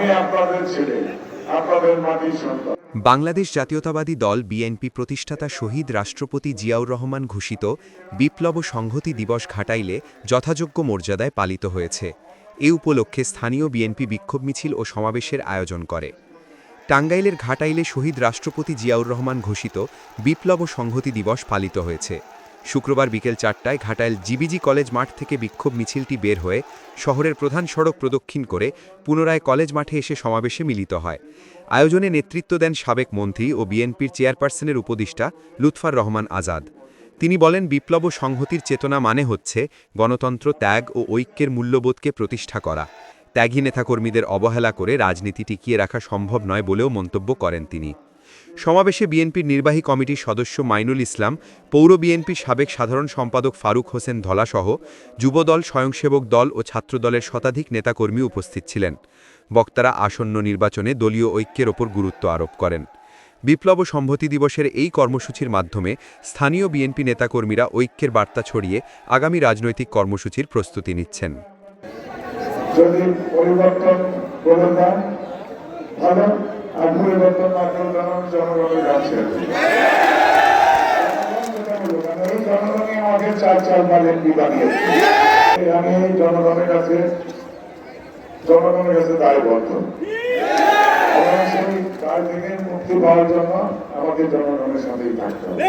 আমি আপনাদের ছেলে, আপনাদের মাটির সন্তান। বাংলাদেশ জাতীয়তাবাদী দল বিএনপি প্রতিষ্ঠাতা শহীদ রাষ্ট্রপতি জিয়াউর রহমান ঘোষিত বিপ্লব সংহতি দিবস ঘাটাইলে যথাযোগ্য মর্যাদায় পালিত হয়েছে। এ উপলক্ষে স্থানীয় বিএনপি বিক্ষোভ মিছিল ও সমাবেশের আয়োজন করে। টাঙ্গাইলের ঘাটাইলে শহীদ রাষ্ট্রপতি জিয়াউর রহমান ঘোষিত বিপ্লব সংহতি দিবস পালিত হয়েছে। শুক্রবার বিকেল চারটায় ঘাটাইল জিবিজি কলেজ মাঠ থেকে বিক্ষোভ মিছিলটি বের হয়ে শহরের প্রধান সড়ক প্রদক্ষিণ করে পুনরায় কলেজ মাঠে এসে সমাবেশে মিলিত হয়। আয়োজনে নেতৃত্ব দেন সাবেক মন্ত্রী ও বিএনপির চেয়ারপারসনের উপদেষ্টা লুৎফার রহমান আজাদ। তিনি বলেন, বিপ্লব সংহতির চেতনা মানে হচ্ছে গণতন্ত্র, ত্যাগ ও ঐক্যের মূল্যবোধকে প্রতিষ্ঠা করা। ত্যাগী নেতাকর্মীদের অবহেলা করে রাজনীতি টিকিয়ে রাখা সম্ভব নয় বলেও মন্তব্য করেন তিনি। সমাবেশে বিএনপির নির্বাহী কমিটির সদস্য মাইনুল ইসলাম, পৌর বিএনপির সাবেক সাধারণ সম্পাদক ফারুক হোসেন ধলাসহ যুবদল স্বয়ংসেবক দল ও ছাত্রদলের শতাধিক নেতাকর্মী উপস্থিত ছিলেন। বক্তারা আসন্ন নির্বাচনে দলীয় ঐক্যের ওপর গুরুত্ব আরোপ করেন। বিপ্লব ও সম্মতি দিবসের এই কর্মসূচির মাধ্যমে স্থানীয় বিএনপি নেতাকর্মীরা ঐক্যের বার্তা ছড়িয়ে আগামী রাজনৈতিক কর্মসূচির প্রস্তুতি নিচ্ছেন। যদি পরিবর্তন ভালো আর পরিবর্তন না করে আমি জনগণের কাছে জনগণই আমাকে চার চার বার এমপি বানিয়েছে। আমি এই জনগণের কাছে জনগণের কাছে দায়বদ্ধ। এবং সেই দায় থেকে মুক্তি পাওয়ার জন্য আমাকে জনগণের সাথেই থাকতে হবে।